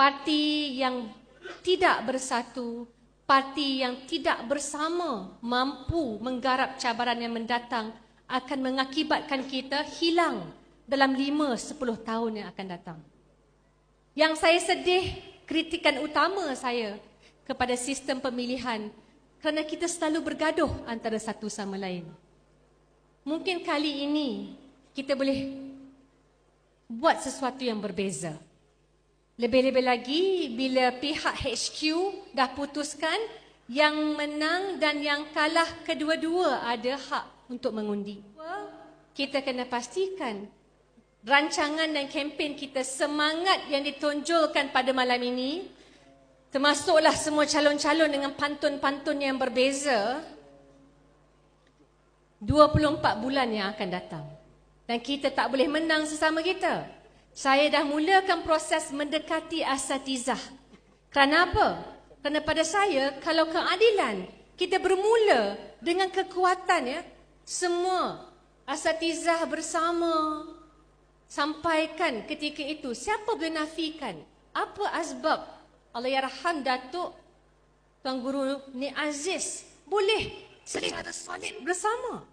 Parti yang tidak bersatu, parti yang tidak bersama mampu menggarap cabaran yang mendatang akan mengakibatkan kita hilang dalam 5-10 tahun yang akan datang. Yang saya sedih, kritikan utama saya kepada sistem pemilihan kerana kita selalu bergaduh antara satu sama lain. Mungkin kali ini kita boleh buat sesuatu yang berbeza. Lebih-lebih lagi bila pihak HQ dah putuskan yang menang dan yang kalah kedua-dua ada hak untuk mengundi. Kita kena pastikan rancangan dan kempen kita semangat yang ditonjolkan pada malam ini termasuklah semua calon-calon dengan pantun-pantun yang berbeza 24 bulan yang akan datang. Dan kita tak boleh menang sesama kita. Saya dah mulakan proses mendekati asatizah. Kenapa? Kerana pada saya, kalau keadilan, kita bermula dengan kekuatan ya, semua asatizah bersama sampaikan ketika itu. Siapa boleh nafikan? Apa asbab Allah Yarham Datuk Tuan Guru Ni Aziz boleh secara solid bersama?